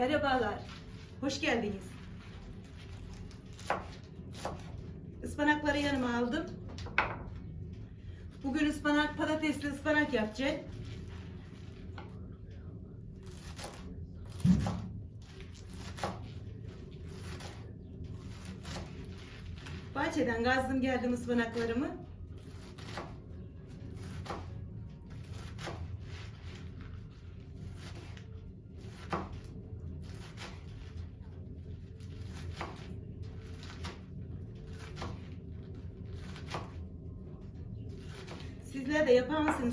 Merhabalar. Hoş geldiniz. Ispanakları yanıma aldım. Bugün ıspanak, patatesli ıspanak yapacağım. Bahçeden gazdım geldim ıspanaklarımı.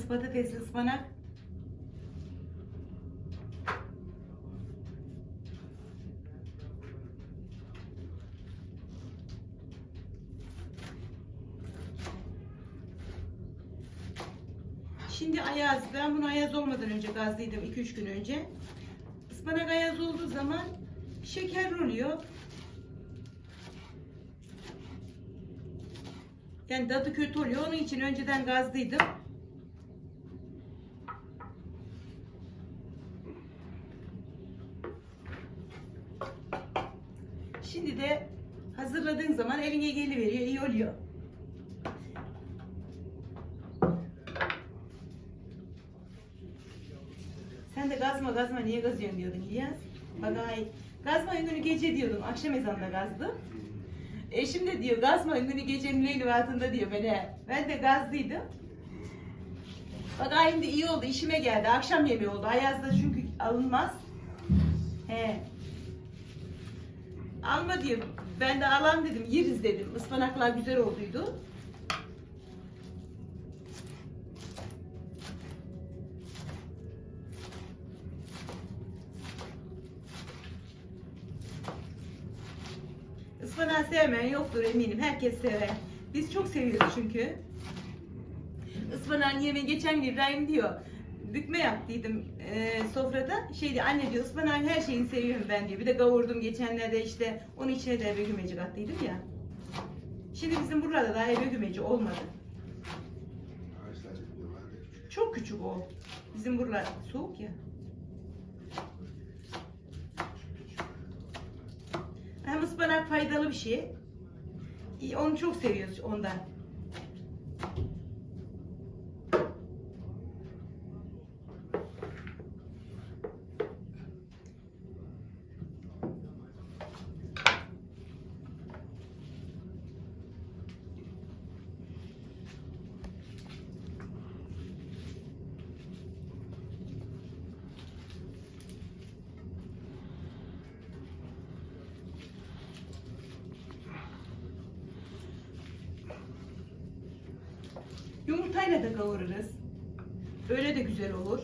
Mısınız patatesli ıspanak? Şimdi ayaz, ben bunu ayaz olmadan önce gazlıydım 2-3 gün önce. Ispanak ayaz olduğu zaman şeker oluyor. Yani tadı kötü oluyor. Onun için önceden gazlıydım. Şimdi de hazırladığın zaman eline geliveriyor. iyi oluyor. Sen de gazma gazma niye gazıyorsun diyordun İlyas. Bak ay gazma günü gece diyordum. Akşam ezanında gazdım. Eşim de diyor gazma günü gecenin leyli altında diyor böyle. Ben de gazlıydım. Bak ay şimdi iyi oldu işime geldi. Akşam yemeği oldu. Ayazda çünkü alınmaz. He. Alma diyor. Ben de alan dedim. Yeriz dedim. Ispanaklar güzel olduydu. Ispanağı sevmeyen yoktur eminim. Herkes sever. Biz çok seviyoruz çünkü. Ispanağın yemeği geçen gün İbrahim diyor. Bükme yaptıydım e, sofrada. Şeydi anne diyor ıspanağın her şeyini seviyorum ben diyor. Bir de kavurdum geçenlerde işte onun içine de eve gümeci kattıydım ya. Şimdi bizim burada da eve gümeci olmadı. Çok küçük o. Bizim buralar soğuk ya. Hem ıspanak faydalı bir şey. Onu çok seviyoruz ondan. Yumurtayla da kavururuz. Öyle de güzel olur.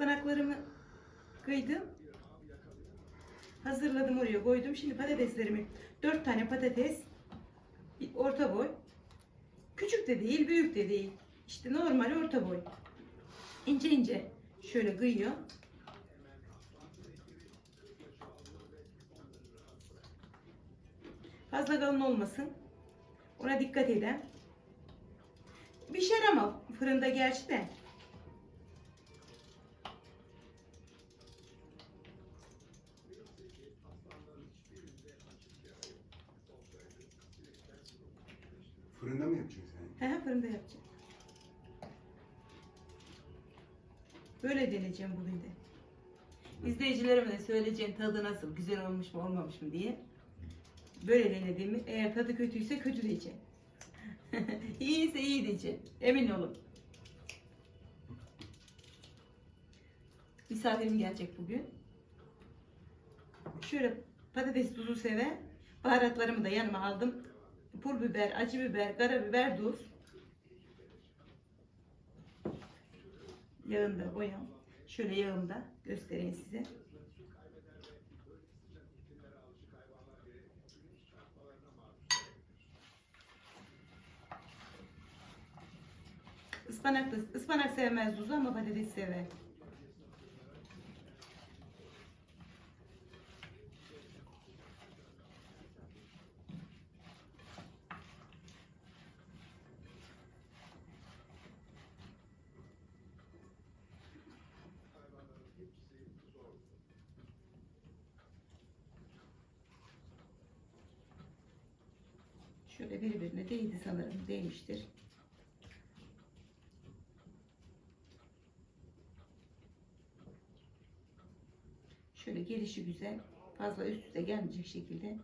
Ispanaklarımı kıydım. Hazırladım oraya koydum. Şimdi patateslerimi 4 tane patates orta boy. Küçük de değil, büyük de değil. İşte normal orta boy. İnce ince şöyle kıyıyor. Fazla kalın olmasın. Ona dikkat edin. Pişer ama fırında gerçi de. Fırında mı yapacaksın sen? He he fırında yapacağım. Böyle deneyeceğim bugün de. İzleyicilerime de söyleyeceğim tadı nasıl, güzel olmuş mu olmamış mı diye. Böyle denediğimi, eğer tadı kötüyse kötü diyeceğim. İyiyse iyi diyeceğim. Emin olun. Misafirim gelecek bugün. Şöyle patates tuzu sever. Baharatlarımı da yanıma aldım. Pul biber, acı biber, karabiber, tuz. Yağında boyam. Şöyle yağımda göstereyim size. Ispanak ıspanak sevmez tuzu ama patates sever. Şöyle birbirine değdi sanırım. Değmiştir. Şöyle gelişi güzel. Fazla üst üste gelmeyecek şekilde.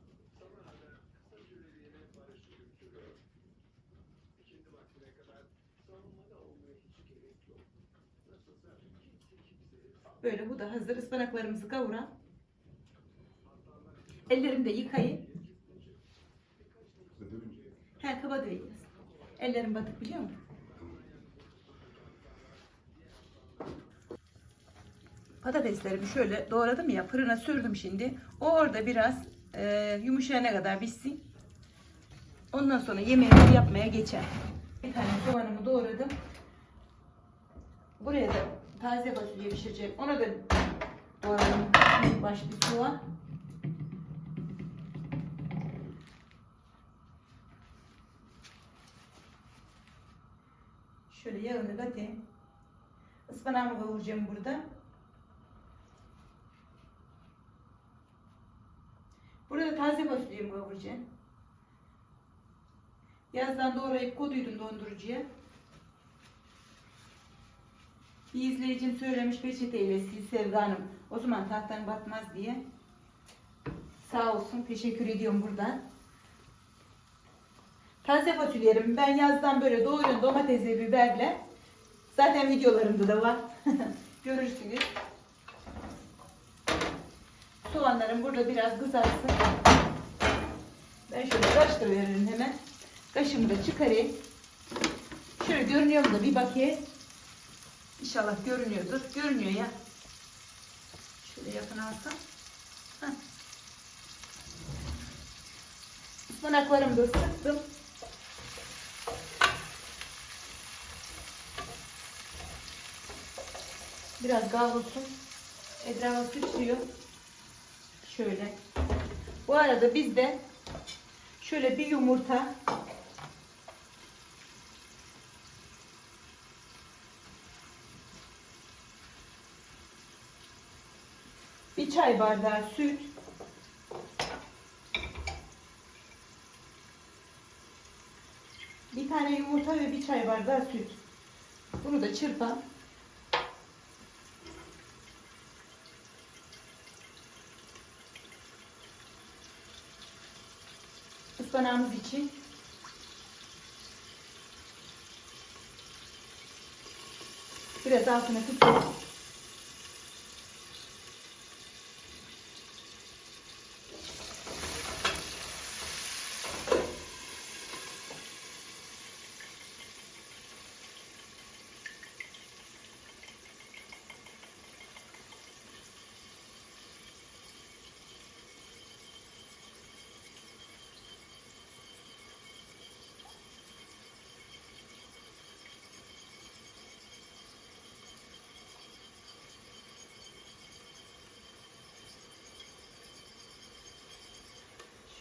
Böyle bu da hazır. Ispanaklarımızı kavuran. Ellerimi de yıkayın. Kızı dövünce. He kaba döveceğiz. Ellerim batık biliyor musun? Patateslerimi şöyle doğradım ya fırına sürdüm şimdi. O orada biraz e, yumuşayana kadar pişsin. Ondan sonra yemeğimi yapmaya geçer. Bir tane soğanımı doğradım. Buraya da taze fasulye pişireceğim. Ona da doğradım baş bir soğan. Şöyle yağını katayım. Ispanağımı kavuracağım burada. Burada taze fasulyemi kavuracağım. Yazdan doğrayıp koduydum dondurucuya. Bir izleyicim söylemiş peçeteyle sil Sevda Hanım. O zaman tahtan batmaz diye. Sağ olsun. Teşekkür ediyorum buradan. Taze fasulyelerimi ben yazdan böyle doğruyorum domatesle biberle. Zaten videolarımda da var. Görürsünüz. Soğanlarım burada biraz kızarsın. Ben şöyle karıştırıveririm hemen. Kaşımı da çıkarayım. Şöyle görünüyor mu da bir bakayım. İnşallah görünüyordur. Görünüyor ya. Şöyle yakın alsam. Ispanaklarımı da sıktım. Biraz kavrulsun. Etrafa sıçrıyor. Şöyle. Bu arada bizde şöyle bir yumurta bir çay bardağı süt bir tane yumurta ve bir çay bardağı süt. Bunu da çırpalım. Ispanağımız için biraz altına kısıyoruz.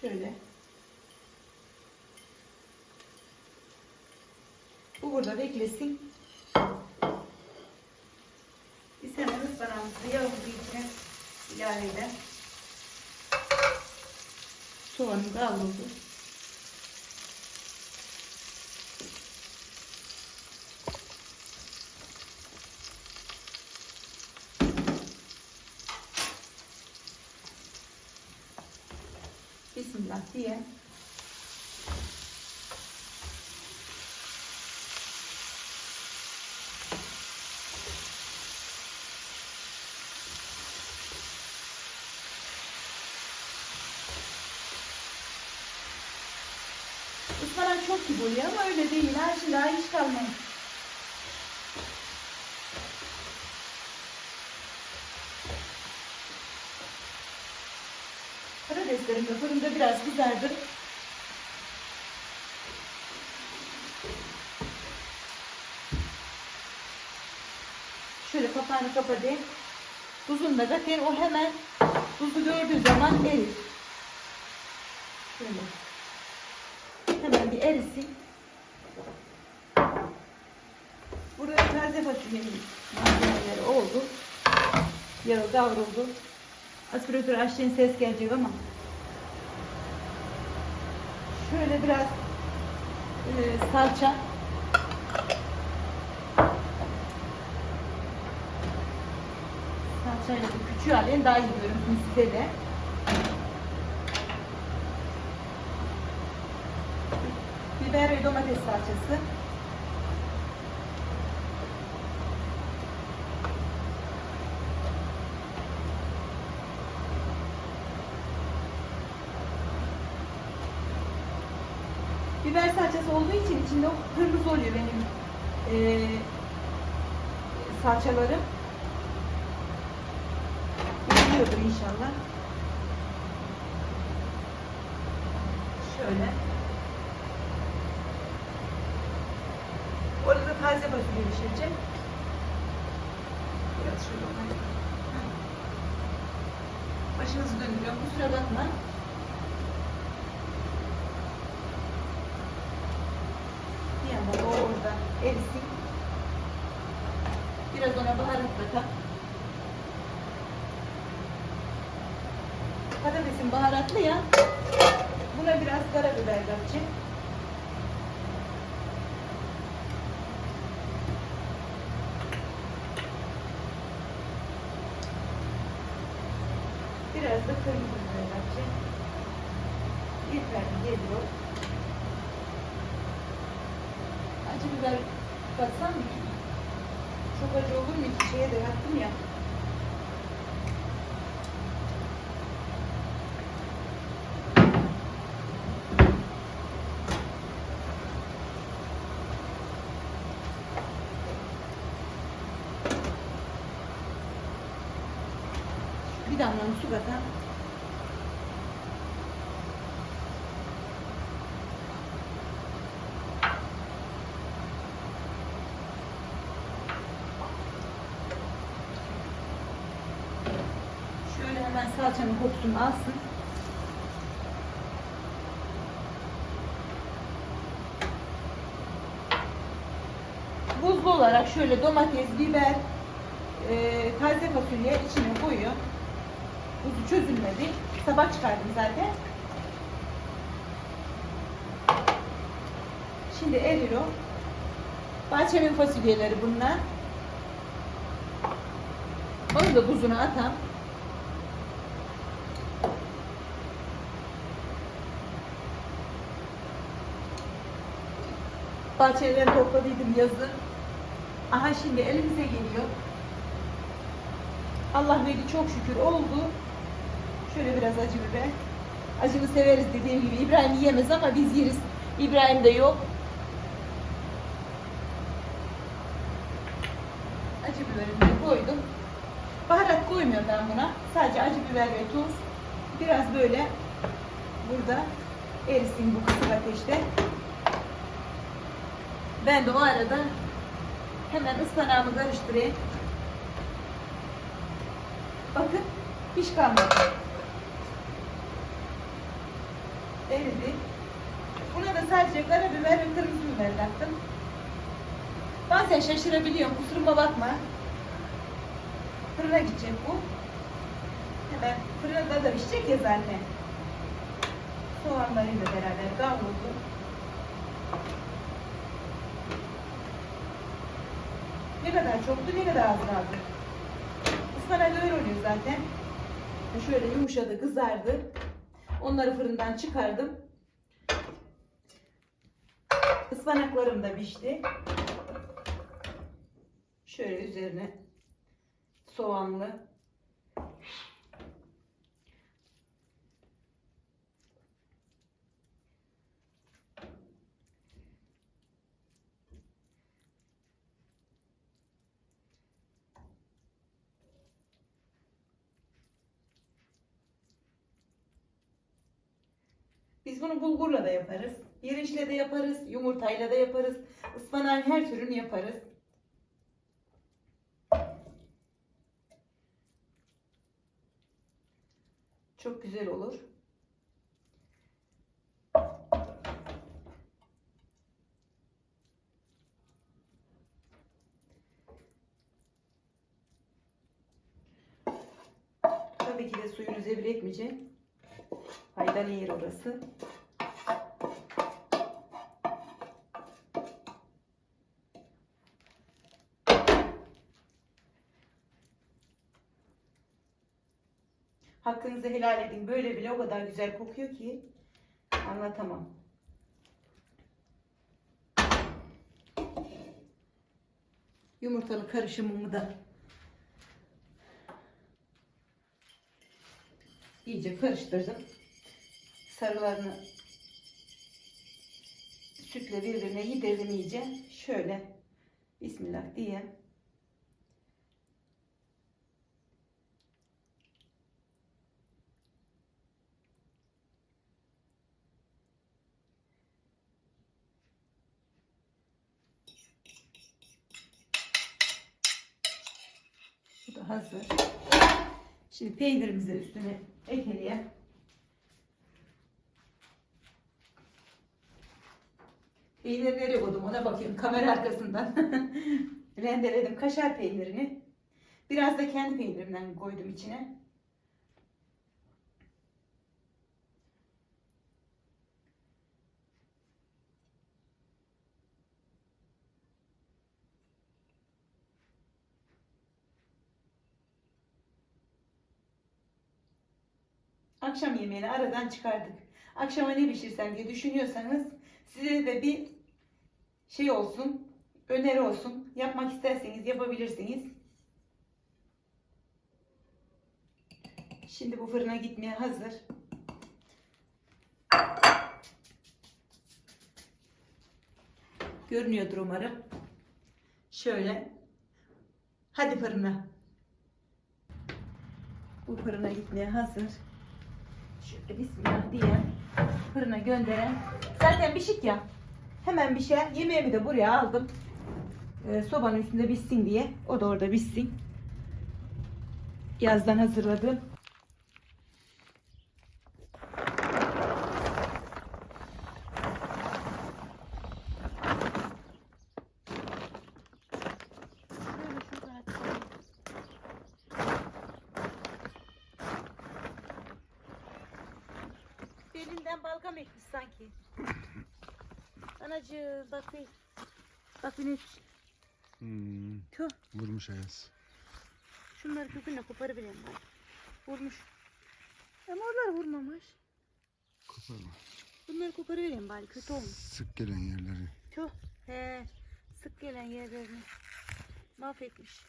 Şöyle. Bu burada beklesin. Biz hemen ıspanağımızı yağımızı içine ilave edelim. Soğanım kavruldu. Bismillah diye. Ispanak çok gibi oluyor ama öyle değil. Her şey daha hiç Patateslerim de fırında biraz kızardı. Şöyle kapağını kapatayım. Tuzunu da katayım. O hemen tuzu gördüğü zaman erir. Şöyle. Hemen bir erisin. Burada taze fasulyenin malzemeleri oldu. Yağı kavruldu. Aspiratör açtığın ses gelecek ama. Şöyle biraz e, salça. Salçayla bu küçüğü alayım daha iyi görünsün size de. Biber ve domates salçası. Biber salçası olduğu için içinde o kırmızı oluyor benim eee salçalarım. Biliyordur inşallah. Şöyle. Orada taze fasulye pişireceğim. Biraz şöyle. Başınızı döndürüyorum. Kusura bakma. Bir yandan o orada erisin. Biraz katalım. Patatesin baharatlı ya. Buna biraz karabiber katacağım. Biraz da kırmızı biber katacağım. Yeterli geliyor. Acı biber katsam mı ki? Çok acı olur mu? İki şeye de kattım ya. Bir damla su katar. Şöyle hemen salçanın kokusunu alsın. Buzlu olarak şöyle domates, biber, e, taze fasulye içine koyuyor. Buzu çözülmedi. Sabah çıkardım zaten. Şimdi eriyor. Bahçemin fasulyeleri bunlar. Onu da buzuna atam. Bahçeden topladıydım yazın. Aha şimdi elimize geliyor. Allah verdi çok şükür oldu. Şöyle biraz acı biber. Acını severiz dediğim gibi. İbrahim yiyemez ama biz yeriz. İbrahim de yok. Acı biberimi de koydum. Baharat koymuyorum ben buna. Sadece acı biber ve tuz. Biraz böyle burada erisin bu kısık ateşte. Ben de o arada hemen ıspanağımı karıştırayım. Bakın hiç kalmadı. Eridi. Buna da sadece karabiber ve kırmızı biber kattım. Bazen şaşırabiliyorum. Kusuruma bakma. Fırına gidecek bu. Hemen fırında da pişecek ya zaten. Soğanlarıyla beraber kavruldu. Ne kadar çoktu ne kadar az kaldı. Ispanak öyle oluyor zaten. Şöyle yumuşadı, kızardı. Onları fırından çıkardım. Ispanaklarım da pişti. Şöyle üzerine soğanlı. Biz bunu bulgurla da yaparız. Pirinçle de yaparız. Yumurtayla da yaparız. Ispanağın her türünü yaparız. Çok güzel olur. Tabii ki de suyunu zevre etmeyeceğim. Haydan yer orası. Hakkınızı helal edin. Böyle bile o kadar güzel kokuyor ki anlatamam. Yumurtalı karışımımı da iyice karıştırdım. Sarılarını sütle birbirine yedirdim iyice. Şöyle Bismillah diye. Bu da hazır. Şimdi peynirimizi üstüne ekleyelim. Peyniri nereye koydum ona bakıyorum kamera arkasından. Rendeledim kaşar peynirini. Biraz da kendi peynirimden koydum içine. Akşam yemeğini aradan çıkardık. Akşama ne pişirsem diye düşünüyorsanız size de bir şey olsun, öneri olsun. Yapmak isterseniz yapabilirsiniz. Şimdi bu fırına gitmeye hazır. Görünüyordur umarım. Şöyle. Hadi fırına. Bu fırına gitmeye hazır. Şöyle bismillah diye fırına gönderen. Zaten pişik ya. Hemen pişer. Yemeğimi de buraya aldım. Ee, sobanın üstünde pişsin diye. O da orada pişsin. Yazdan hazırladım. Belinden balgam ekmiş sanki. Anacığım bak bir. Bak bir Hmm, Tüh. vurmuş Ayaz. Şunları kökünle koparabilirim ben. Vurmuş. Ama oralar vurmamış. Koparma. Bunları koparıvereyim bari kötü olmuş. Sık gelen yerleri. Tüh. He. Sık gelen yerlerini mahvetmiş.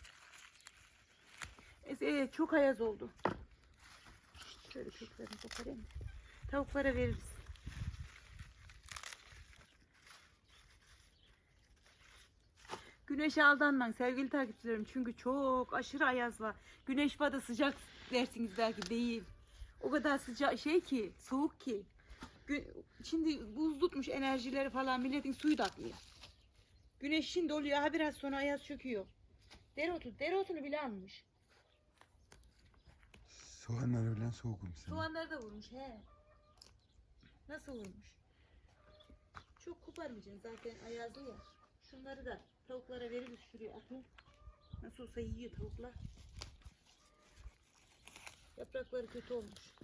E, çok ayaz oldu. Şöyle köklerini koparayım. Tavuklara veririz. Güneşe aldanmayın sevgili takipçilerim. Çünkü çok aşırı ayaz var. Güneş var da sıcak dersiniz belki değil. O kadar sıcak şey ki, soğuk ki. Şimdi buz tutmuş enerjileri falan milletin suyu da akmıyor. Güneş şimdi oluyor ha biraz sonra ayaz çöküyor. Dereotu, dereotunu bile almış. Soğanları bilen soğukum sen. Soğanları da vurmuş he. Nasıl vurmuş? Çok koparmayacaksın zaten ayazlı ya. Şunları da tavuklara veririz şuraya atın. Nasıl olsa yiyor tavuklar. Yaprakları kötü olmuş.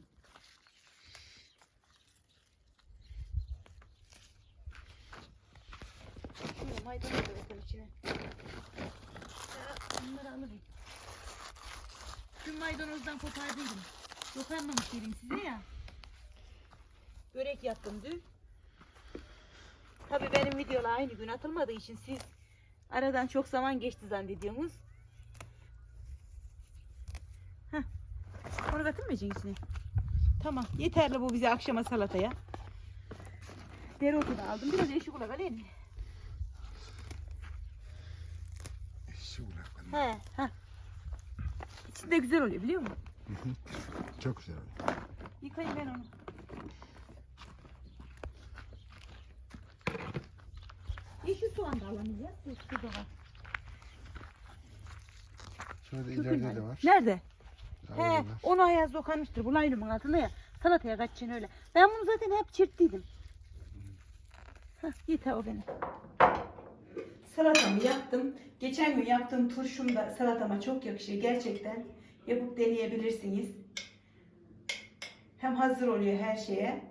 Şimdi maydanoz da bakın içine. Ya, bunları alırım. Dün maydanozdan kopardıydım. Dokanmamış dedim size ya. börek yaptım dün. Tabii benim videolar aynı gün atılmadığı için siz aradan çok zaman geçti zannediyorsunuz. Heh. Onu katılmayacaksın içine. Tamam. Yeterli bu bize akşama salataya. Dereotu da aldım. Biraz eşi kulak alayım mı? Eşi kulaklarım. He. Heh. İçi de güzel oluyor biliyor musun? Çok güzel oluyor. Yıkayayım ben onu. Yeşil soğan da var. Şurada Şu ileride de var. Nerede? He, var. onu ayaz dokanmıştır. Bu laylımın altında ya. Salataya kaçacaksın öyle. Ben bunu zaten hep çırptıydım. Heh, yeter o benim. Salatamı yaptım. Geçen gün yaptığım turşum da salatama çok yakışıyor. Gerçekten yapıp deneyebilirsiniz. Hem hazır oluyor her şeye.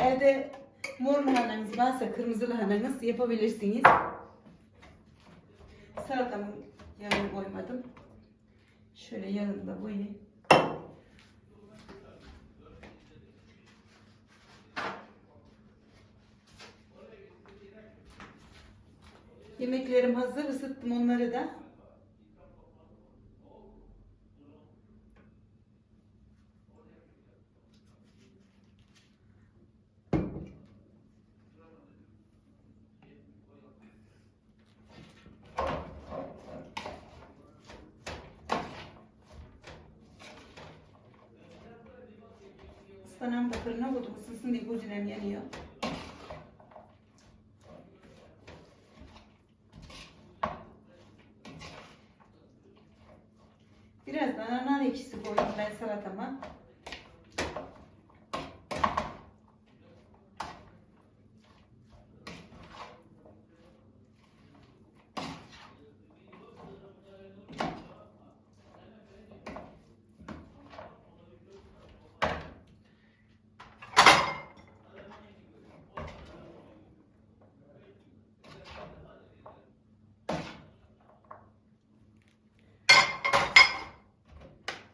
Evde mor lahananız varsa kırmızı lahananız yapabilirsiniz. Salatamın yanına koymadım. Şöyle yanını da. Yemeklerim hazır. ısıttım onları da. Ispanağımı da fırına koydum. Isınsın diye gözünem yanıyor. Biraz da nar ekşisi koydum ben salatama.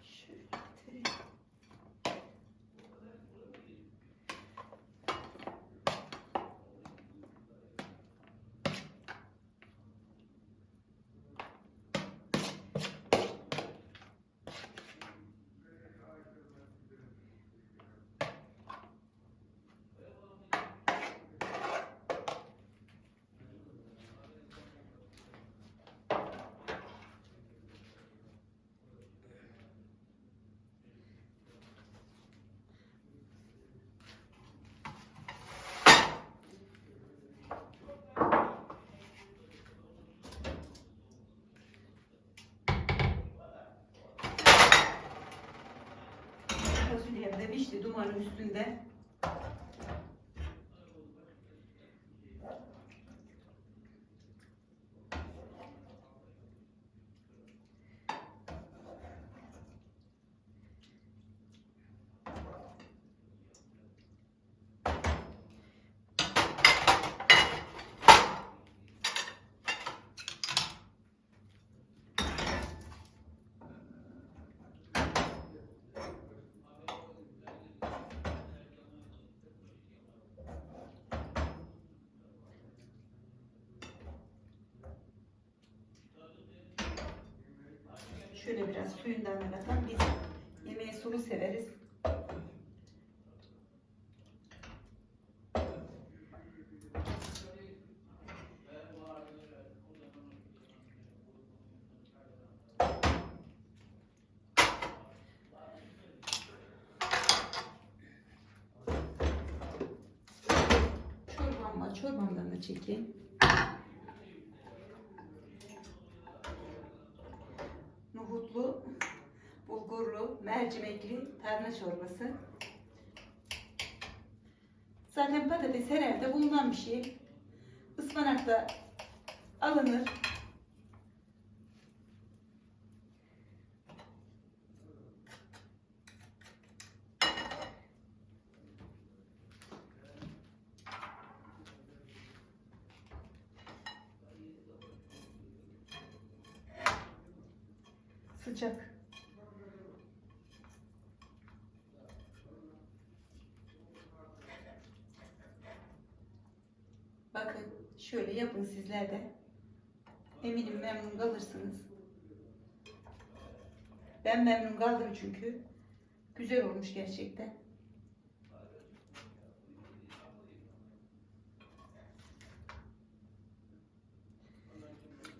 Şöyle getireyim. Fasulyem de pişti dumanın üstünde. Şöyle biraz suyundan da katalım. Biz yemeği sulu severiz. Çorbamdan da çekeyim. Mercimekli tarhana çorbası. Zaten patates her evde bulunan bir şey. Ispanak da alınır. Sıcak. Yapın sizler de. Eminim memnun kalırsınız. Ben memnun kaldım çünkü. Güzel olmuş gerçekten.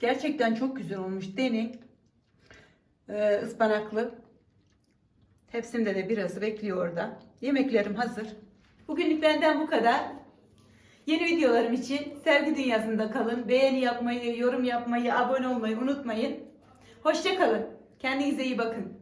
Gerçekten çok güzel olmuş. Deneyin. Ee, ıspanaklı. Tepsimde de birazı bekliyor orada. Yemeklerim hazır. Bugünlük benden bu kadar. Yeni videolarım için sevgi dünyasında kalın. Beğeni yapmayı, yorum yapmayı, abone olmayı unutmayın. Hoşça kalın. Kendinize iyi bakın.